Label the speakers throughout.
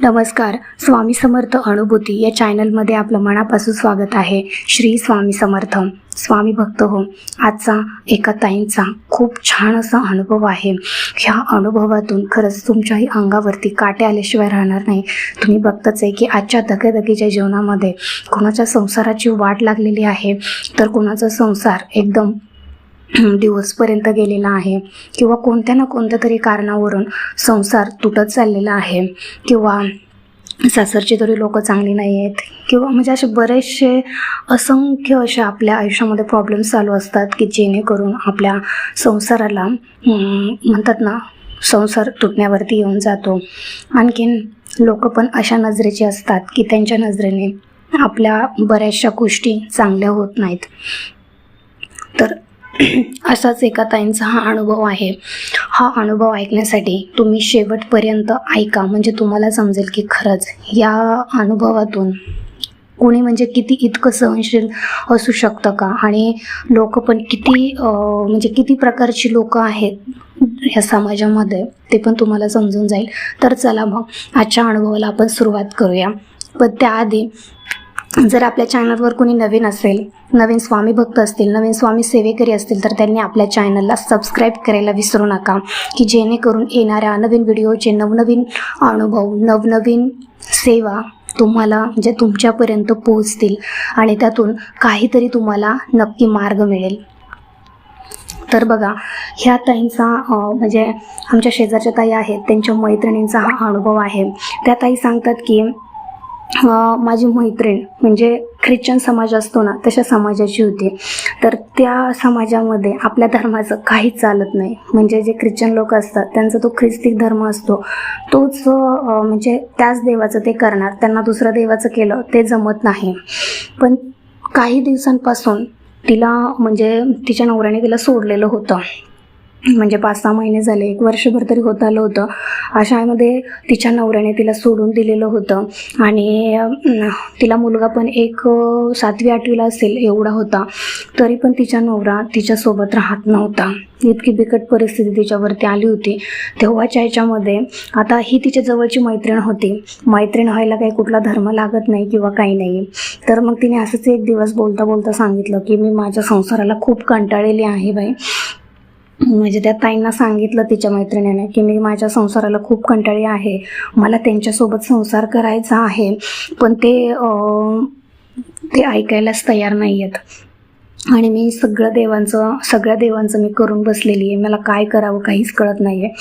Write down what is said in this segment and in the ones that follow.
Speaker 1: नमस्कार स्वामी समर्थ अनुभूती या चॅनलमध्ये आपलं मनापासून स्वागत आहे. श्री स्वामी समर्थ. स्वामी भक्त हो आजचा एका ताईंचा खूप छान असा अनुभव आहे. ह्या अनुभवातून खरंच तुमच्याही अंगावरती काटे आल्याशिवाय राहणार नाही. तुम्ही बघताच आहे की आजच्या धकाधकीच्या जीवनामध्ये कोणाच्या संसाराची वाट लागलेली आहे. तर कोणाचा संसार एकदम दिवसपर्यंत गेलेला आहे किंवा कोणत्या ना कोणत्या तरी कारणावरून संसार तुटत चाललेला आहे किंवा सासरची तरी लोक चांगली नाही आहेत किंवा म्हणजे असे बरेचसे असंख्य असे आपल्या आयुष्यामध्ये प्रॉब्लेम्स चालू असतात की जेणेकरून आपल्या संसाराला म्हणतात ना संसार तुटण्यावरती येऊन जातो. आणखीन लोक पण अशा नजरेचे असतात की त्यांच्या नजरेने आपल्या बऱ्याचशा गोष्टी चांगल्या होत नाहीत. तर असाच एका ताईंचा हा अनुभव आहे. हा अनुभव ऐकण्यासाठी तुम्ही शेवटपर्यंत ऐका. म्हणजे तुम्हाला समजेल की खरंच या अनुभवातून कोणी म्हणजे किती इतकं सहनशील असू शकतं का? आणि लोक पण किती म्हणजे किती प्रकारची लोक आहेत या समाजामध्ये ते पण तुम्हाला समजून जाईल. तर चला मग आजच्या अनुभवाला आपण सुरुवात करूया. पण त्याआधी जर आपल्या चॅनलवर कोणी नवीन असेल नवीन स्वामी भक्त असतील नवीन स्वामी सेवेकरी असतील तर त्यांनी आपल्या चॅनलला सबस्क्राईब करायला विसरू नका. की जेणेकरून येणाऱ्या नवीन व्हिडिओचे नवनवीन अनुभव नवनवीन सेवा तुम्हाला म्हणजे तुमच्यापर्यंत पोहोचतील आणि त्यातून काहीतरी तुम्हाला नक्की मार्ग मिळेल. तर बघा ह्या ताईंचा म्हणजे आमच्या शेजारच्या ताई आहेत त्यांच्या मैत्रिणींचा हा अनुभव आहे. त्या ताई सांगतात की माझी मैत्रीण म्हणजे ख्रिश्चन समाज असतो ना तशा समाजाची होती. तर त्या समाजामध्ये आपल्या धर्माचं काहीच चालत नाही. म्हणजे जे ख्रिश्चन लोक असतात त्यांचा तो ख्रिस्ती धर्म असतो. तोच म्हणजे त्याच देवाचं ते करणार त्यांना दुसरं देवाचं केलं ते जमत नाही. पण काही दिवसांपासून तिला म्हणजे तिच्या नवऱ्याने तिला सोडलेलं होतं. म्हणजे पाच सहा महिने झाले एक वर्षभर तरी होत आलं होतं. अशामध्ये तिच्या नवऱ्याने तिला सोडून दिलेलं होतं. आणि तिला मुलगा पण एक सातवी आठवीला असेल एवढा होता. तरी पण तिच्या नवरा तिच्यासोबत राहत नव्हता. इतकी बिकट परिस्थिती तिच्यावरती आली होती. तेव्हाच्या ह्याच्यामध्ये आता ही तिच्या जवळची मैत्रीण होती. मैत्रीण व्हायला काही कुठला धर्म लागत नाही किंवा काही नाही. तर मग तिने असंच एक दिवस बोलता बोलता सांगितलं की मी माझ्या संसाराला खूप कंटाळलेली आहे बाई. म्हणजे त्या ताईंना सांगितलं तिच्या मैत्रिणीने की मी माझ्या संसाराला खूप कंटाळी आहे. मला त्यांच्यासोबत संसार करायचा आहे. पण ते ते ऐकायलाच तयार नाही आहेत आणि मी सगळं देवांचं सगळ्या देवांचं मी करून बसलेली आहे. मला काय करावं काहीच कळत नाही आहे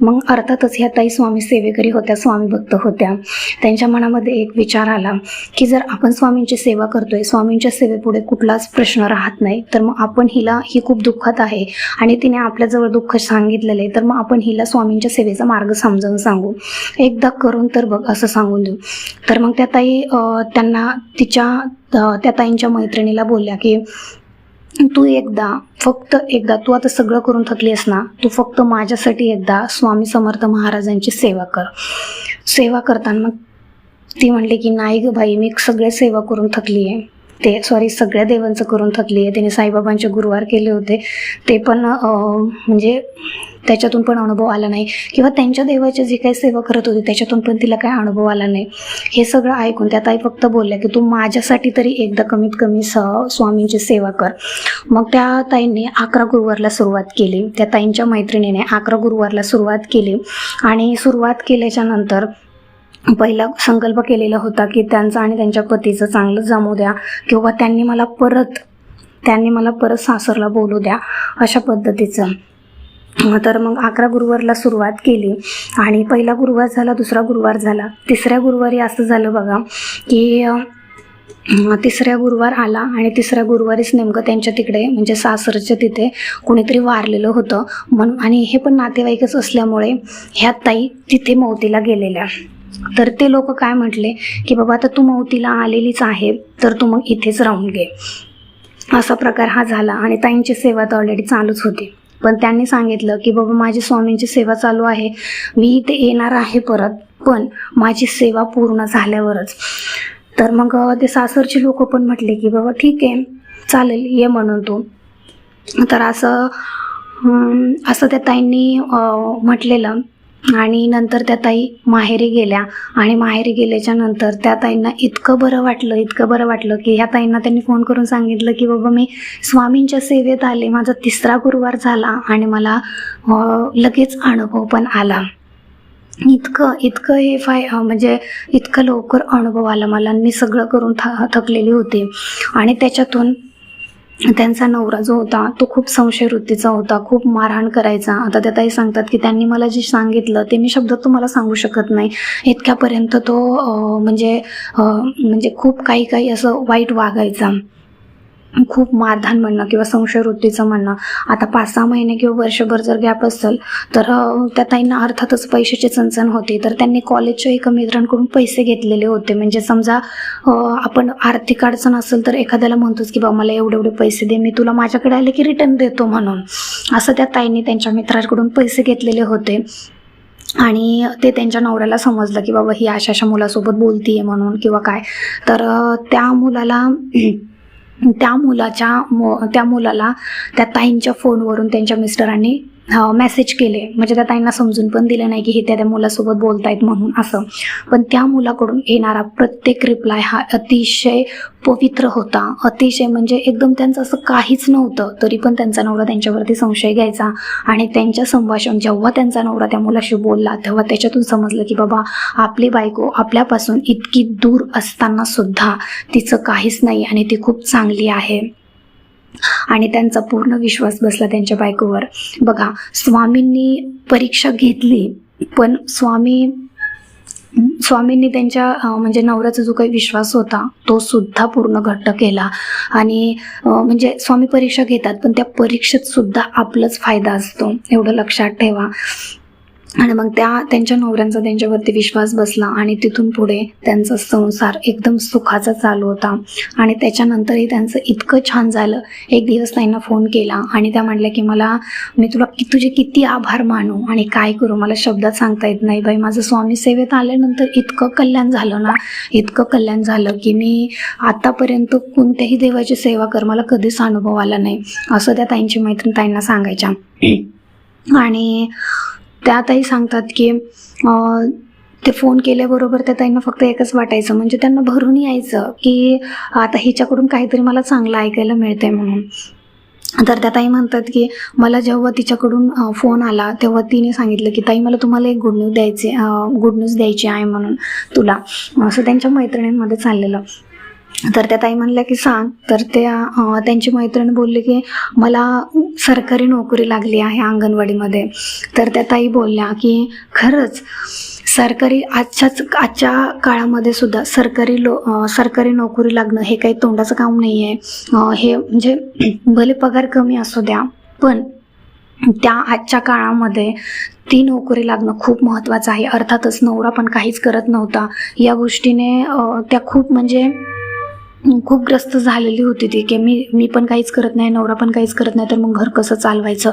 Speaker 1: मग अर्थातच ह्या ताई स्वामी सेवेकरी होत्या स्वामी भक्त होत्या. त्यांच्या मनामध्ये एक विचार आला की जर आपण स्वामींची सेवा करतोय स्वामींच्या सेवेपुढे कुठलाच प्रश्न राहत नाही तर मग आपण हिला ही खूप दुःखात आहे. आणि तिने आपल्याजवळ दुःख सांगितलेलं आहे तर मग आपण हिला स्वामींच्या सेवेचा मार्ग समजावून सांगू. एकदा करून तर बघ असं सांगून देऊ. तर मग त्या ताई त्यांना तिच्या त्या ताईंच्या मैत्रिणीला बोलल्या की तू एकदा फक्त एकदा तू आता सगळं करून थकलीस ना तू फक्त माझ्यासाठी एकदा स्वामी समर्थ महाराजांची सेवा कर. सेवा करताना मग ती म्हणली की नाही ग बाई मी सगळे सेवा करून थकली आहे ते सॉरी सगळ्या देवांचं करून थकली आहे त्याने साईबाबांचे गुरुवार केले होते. ते पण म्हणजे त्याच्यातून पण अनुभव आला नाही. किंवा त्यांच्या देवाची जी काही सेवा करत होती त्याच्यातून पण तिला काही अनुभव आला नाही. हे सगळं ऐकून त्या ताई फक्त बोलल्या की तू माझ्यासाठी तरी एकदा कमीत कमी स स्वामींची सेवा कर. मग त्या ताईंनी अकरा गुरुवारला सुरुवात केली. त्या ताईंच्या मैत्रिणीने अकरा गुरुवारला सुरुवात केली. आणि सुरुवात केल्याच्यानंतर पहिला संकल्प केलेला होता की त्यांचं आणि त्यांच्या पतीचं चांगलं जमू द्या किंवा त्यांनी मला परत त्यांनी मला परत सासरला बोलू द्या अशा पद्धतीचं. तर मग अकरा गुरुवारला सुरुवात केली आणि पहिला गुरुवार झाला दुसरा गुरुवार झाला. तिसऱ्या गुरुवारी असं झालं बघा की तिसऱ्या गुरुवार आला आणि तिसऱ्या गुरुवारीच नेमकं त्यांच्या तिकडे म्हणजे सासरच्या तिथे कोणीतरी वारलेलं होतं. म्हणून आणि हे पण नातेवाईकच असल्यामुळे ह्या ताई तिथे मौतीला गेलेल्या. तर ते लोक काय म्हटले की बाबा आता तू मौतीला आलेलीच आहे तर तू मग इथेच राहून घे. असा प्रकार हा झाला आणि ताईंची सेवा तर ऑलरेडी चालूच होती. पण त्यांनी सांगितलं की बाबा माझी स्वामींची सेवा चालू आहे मी इथे येणार आहे परत पण माझी सेवा पूर्ण झाल्यावरच. तर मग ते सासरची लोक पण म्हटले की बाबा ठीक आहे चालेल ये म्हणून तू. तर असं असं त्या ताईंनी म्हटलेलं. आणि नंतर त्या ताई माहेरी गेल्या. आणि माहेरी गेल्याच्यानंतर त्या ताईंना इतकं बरं वाटलं इतकं बरं वाटलं की ह्या ताईंना त्यांनी फोन करून सांगितलं की बाबा मी स्वामींच्या सेवेत आले. माझा तिसरा गुरुवार झाला आणि मला लगेच अनुभव पण आला. इतकं इतकं हे फाय म्हणजे इतकं लवकर अनुभव आला मला. मी सगळं करून थ थकलेली होती. आणि त्याच्यातून त्यांचा नवरा जो होता तो खूप संशय वृत्तीचा होता खूप मारहाण करायचा. आता त्या ताई सांगतात की त्यांनी मला जे सांगितलं ते मी शब्दात तुम्हाला सांगू शकत नाही. इतक्यापर्यंत तो म्हणजे म्हणजे खूप काही काही असं वाईट वागायचा. खूप मारधान म्हणणं किंवा संशयवृत्तीचं म्हणणं. आता पाच सहा महिने किंवा वर्षभर जर गॅप असेल तर त्या ताईंना अर्थातच पैशाची चणचण होती. तर त्यांनी कॉलेजच्या एका मित्रांकडून पैसे घेतलेले होते. म्हणजे समजा आपण आर्थिक अडचण असेल तर एखाद्याला म्हणतोच की बाबा मला एवढे एवढे पैसे दे मी तुला माझ्याकडे आले की रिटर्न देतो म्हणून. असं त्या ताईंनी त्यांच्या मित्राकडून पैसे घेतलेले होते. आणि ते त्यांच्या नवऱ्याला समजलं की बाबा ही अशा अशा मुलासोबत बोलतीये म्हणून किंवा काय. तर त्या मुलाला त्या मुलाच्या त्या मुलाला त्या ताईंच्या फोनवरून त्यांच्या मिस्टरांनी मेसेज केले. म्हणजे त्या ताईंना समजून पण दिलं नाही की हे त्या त्या मुलासोबत बोलतायत म्हणून असं. पण त्या मुलाकडून येणारा प्रत्येक रिप्लाय हा अतिशय पवित्र होता. अतिशय म्हणजे एकदम त्यांचं असं काहीच नव्हतं तरी पण त्यांचा नवरा त्यांच्यावरती संशय घ्यायचा. आणि त्यांच्या संभाषण जेव्हा त्यांचा नवरा त्या मुलाशी बोलला तेव्हा त्याच्यातून समजलं की बाबा आपली बायको आपल्यापासून इतकी दूर असताना सुद्धा तिचं काहीच नाही आणि ती खूप चांगली आहे. आणि त्यांचा पूर्ण विश्वास बसला त्यांच्या बायकोवर. बघा स्वामींनी परीक्षा घेतली पण स्वामी स्वामींनी त्यांच्या म्हणजे नवऱ्याचा जो काही विश्वास होता तो सुद्धा पूर्ण घट्ट केला. आणि म्हणजे स्वामी परीक्षा घेतात पण त्या परीक्षेत सुद्धा आपलाच फायदा असतो एवढं लक्षात ठेवा. आणि मग त्या त्यांच्या नवऱ्यांचा त्यांच्यावरती विश्वास बसला आणि तिथून पुढे त्यांचा संसार एकदम सुखाचा चालू होता. आणि त्याच्यानंतरही त्यांचं इतकं छान झालं. एक दिवस त्यांना फोन केला आणि त्या म्हणल्या की मला मी तुला कि तुझे किती आभार मानू आणि काय करू? मला शब्दात सांगता येत नाही बाई. माझं स्वामी सेवेत आल्यानंतर इतकं कल्याण झालं ना इतकं कल्याण झालं की मी आतापर्यंत कोणत्याही देवाची सेवा कर मला कधीच अनुभव आला नाही. असं त्या ताईंची मैत्रीण ताईंना सांगायच्या. आणि त्या ताई सांगतात की ते फोन केल्याबरोबर त्या ताईंना फक्त एकच वाटायचं. म्हणजे त्यांना भरून यायचं की आता हिच्याकडून काहीतरी मला चांगलं ऐकायला मिळतंय म्हणून. तर त्या ताई म्हणतात की मला जेव्हा तिच्याकडून फोन आला तेव्हा तिने सांगितलं की ताई मला तुम्हाला एक गुड न्यूज द्यायची गुड न्यूज द्यायची आहे म्हणून तुला. असं त्यांच्या मैत्रिणींमध्ये चाललेलं. तर त्या ताई म्हणल्या की सांग. तर त्या त्यांची मैत्रीण बोलली की मला सरकारी नोकरी लागली आहे अंगणवाडीमध्ये. तर त्या ताई बोलल्या की खरंच सरकारी आजच्याच आजच्या काळामध्ये सुद्धा सरकारी लो सरकारी नोकरी लागणं हे काही तोंडाचं काम नाही आहे हे म्हणजे भले पगार कमी असू द्या पण त्या आजच्या काळामध्ये ती नोकरी लागणं खूप महत्त्वाचं आहे. अर्थातच नवरा पण काहीच करत नव्हता. या गोष्टीने त्या खूप म्हणजे खूप ग्रस्त झालेली होती ती की मी मी पण काहीच करत नाही नवरा पण काहीच करत नाही तर मग घर कसं चालवायचं?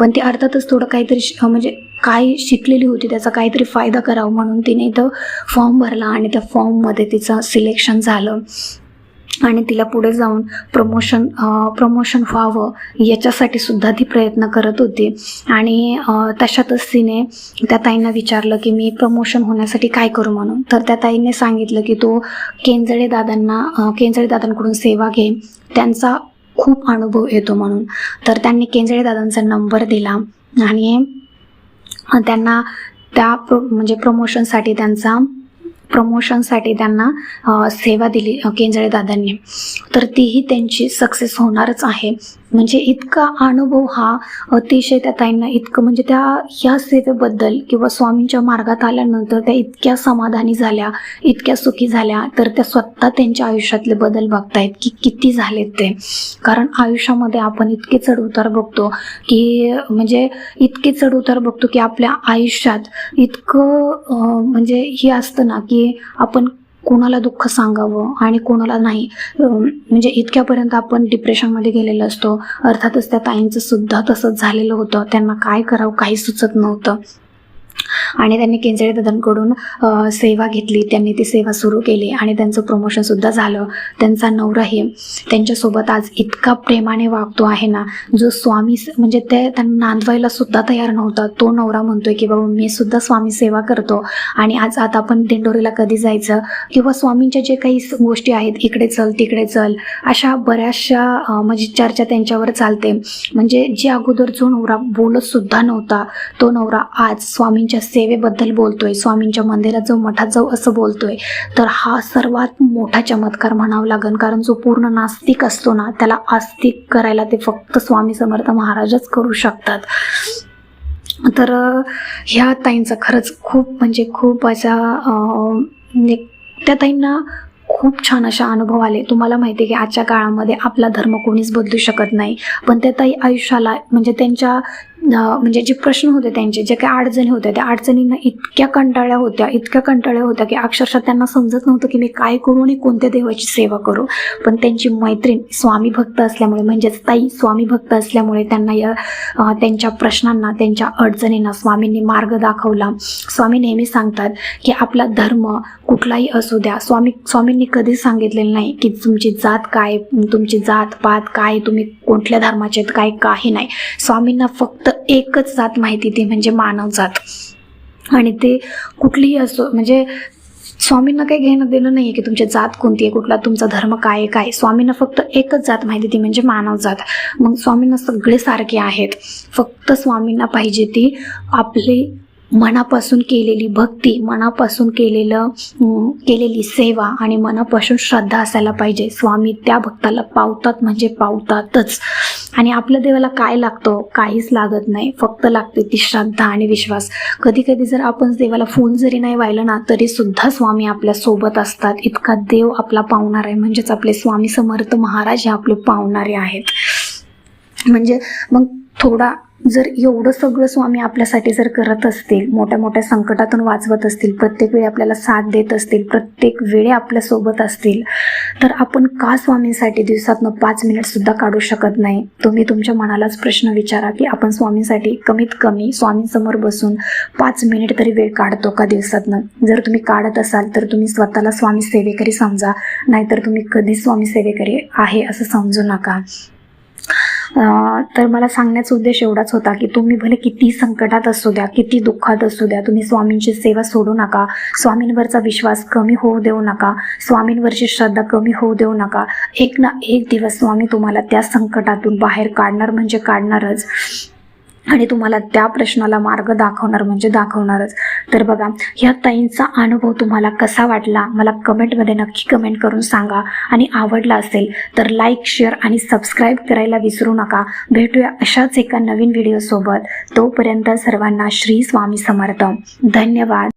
Speaker 1: पण ती अर्थातच थोडं काहीतरी म्हणजे काय शिकलेली होती त्याचा काहीतरी फायदा करावा म्हणून तिने इथं फॉर्म भरला आणि त्या फॉर्ममध्ये तिचं सिलेक्शन झालं. आणि तिला पुढे जाऊन प्रमोशन प्रमोशन व्हावं याच्यासाठी सुद्धा ती प्रयत्न करत होती. आणि तशातच तिने त्या ताईंना विचारलं की मी प्रमोशन होण्यासाठी काय करू म्हणून. तर त्या ताईने सांगितलं की तो केंजळे दादांना केंजळे दादांकडून सेवा घे. त्यांचा खूप अनुभव येतो म्हणून. तर त्यांनी केंजळे दादांचा नंबर दिला आणि त्यांना त्या प्रो म्हणजे प्रमोशनसाठी त्यांचा प्रमोशनसाठी त्यांना सेवा दिली केंजळे दादांनी. तर तीही त्यांची सक्सेस होणारच आहे. म्हणजे इतका अनुभव हा अतिशय त्या ताईंना इतकं म्हणजे त्या ह्या सेवेबद्दल किंवा स्वामींच्या मार्गात आल्यानंतर त्या इतक्या समाधानी झाल्या इतक्या सुखी झाल्या तर त्या स्वतः त्यांच्या आयुष्यातले बदल बघतायत की किती झालेत ते. कारण आयुष्यामध्ये आपण इतके चढउतार बघतो की म्हणजे इतके चढउतार बघतो की आपल्या आयुष्यात इतकं म्हणजे हे असतं ना की आपण कोणाला दुःख सांगावं आणि कोणाला नाही? म्हणजे इतक्यापर्यंत आपण डिप्रेशनमध्ये गेलेलो असतो. अर्थातच त्या ताईंचं सुद्धा तसंच झालेलं होतं. त्यांना काय करावं काही सुचत नव्हतं. आणि त्यांनी केंजळे दादांकडून सेवा घेतली. त्यांनी ती सेवा सुरू केली आणि त्यांचं प्रमोशनसुद्धा झालं. त्यांचा नवराही त्यांच्यासोबत आज इतका प्रेमाने वागतो आहे ना जो स्वामी म्हणजे ते त्यांना नांदवायला सुद्धा तयार नव्हता. तो नवरा म्हणतोय की बाबा मी सुद्धा स्वामी सेवा करतो. आणि आज आता आपण दिंडोरीला कधी जायचं? किंवा स्वामींच्या जे काही गोष्टी आहेत इकडे चल तिकडे चल अशा बऱ्याचशा म्हणजे चर्चा त्यांच्यावर चालते. म्हणजे जे अगोदर जो नवरा बोलत सुद्धा नव्हता तो नवरा आज स्वामींच्या सेवेबद्दल बोलतोय स्वामींच्या मंदिरात जाऊ मठात जाऊ असं बोलतोय तर हा सर्वात मोठा चमत्कार म्हणावा लागेल कारण जो पूर्ण नास्तिक असतो ना त्याला आस्तिक करायला ते फक्त स्वामी समर्थ महाराजच करू शकतात. तर ह्या ताईंचा खरंच खूप म्हणजे खूप असा त्या ताईंना खूप छान अशा अनुभव आले. तुम्हाला माहिती आहे की आजच्या काळामध्ये आपला धर्म कोणीच बदलू शकत नाही. पण त्या ताई आयुष्याला म्हणजे त्यांच्या म्हणजे जे प्रश्न होते त्यांचे जे काही अडचणी होत्या त्या अडचणींना इतक्या कंटाळ्या होत्या इतक्या कंटाळ्या होत्या की अक्षरशः त्यांना समजत नव्हतं की मी काय करू आणि कोणत्या देवाची सेवा करू. पण त्यांची मैत्रीण स्वामी भक्त असल्यामुळे म्हणजेच ताई स्वामी भक्त असल्यामुळे त्यांना या त्यांच्या प्रश्नांना त्यांच्या अडचणींना स्वामींनी मार्ग दाखवला. स्वामी नेहमी सांगतात की आपला धर्म कुठलाही असू द्या स्वामी स्वामींनी कधीच सांगितलेलं नाही की तुमची जात काय तुमची जात पात काय तुम्ही कुठल्या धर्माचे आहेत, काय काही नाही. स्वामींना फक्त एकच जात माहिती ती म्हणजे मानव जात. आणि ते कुठलीही असो म्हणजे स्वामींना काही घेणं देणं नाही आहे की तुमची जात कोणती आहे कुठला तुमचा धर्म काय काय. स्वामींना फक्त एकच जात माहिती ती म्हणजे मानव जात. मग स्वामींना सगळे सारखे आहेत. फक्त स्वामींना पाहिजे ती आपली मनापासून केलेली भक्ती मनापासून केलेलं केलेली सेवा आणि मनापासून श्रद्धा असायला पाहिजे. स्वामी त्या भक्ताला पावतात म्हणजे पावतातच. आणि आपल्या देवाला काय लागतो? काहीच लागत नाही. फक्त लागते ती श्रद्धा आणि विश्वास. कधी कधी जर आपण देवाला फोन जरी नाही व्हायला ना तरी सुद्धा स्वामी आपल्यासोबत असतात. इतका देव आपला पावणार आहे. म्हणजेच आपले स्वामी समर्थ महाराज हे आपले पावणारे आहेत. म्हणजे मग थोडा जर एवढं सगळं स्वामी आपल्यासाठी जर करत असतील मोठ्या मोठ्या संकटातून वाचवत असतील प्रत्येक वेळी आपल्याला साथ देत असतील प्रत्येक वेळी आपल्यासोबत असतील तर आपण का स्वामींसाठी दिवसातनं पाच मिनिटसुद्धा काढू शकत नाही? तुम्ही तुमच्या मनालाच प्रश्न विचारा की आपण स्वामींसाठी कमीत कमी स्वामींसमोर बसून पाच मिनिट तरी वेळ काढतो का दिवसातनं? जर तुम्ही काढत असाल तर तुम्ही स्वतःला स्वामी सेवेकरी समजा नाहीतर तुम्ही कधीच स्वामी सेवेकरी आहे असं समजू नका. तर मला सांगण्याचा उद्देश एवढाच होता की तुम्ही भले किती संकटात असू द्या किती दुःखात असू द्या तुम्ही स्वामींची सेवा सोडू नका स्वामींवरचा विश्वास कमी होऊ देऊ नका स्वामींवरची श्रद्धा कमी होऊ देऊ नका. एक ना एक दिवस स्वामी तुम्हाला त्या संकटातून बाहेर काढणार म्हणजे काढणारच. आणि तुम्हाला त्या प्रश्नाला मार्ग दाखवणार म्हणजे दाखवणारच. तर बघा ह्या ताईंचा अनुभव तुम्हाला कसा वाटला? मला कमेंटमध्ये नक्की कमेंट करून सांगा. आणि आवडला असेल तर लाईक शेअर आणि सबस्क्राईब करायला विसरू नका. भेटूया अशाच एका नवीन व्हिडिओसोबत. तोपर्यंत सर्वांना श्री स्वामी समर्थ. धन्यवाद.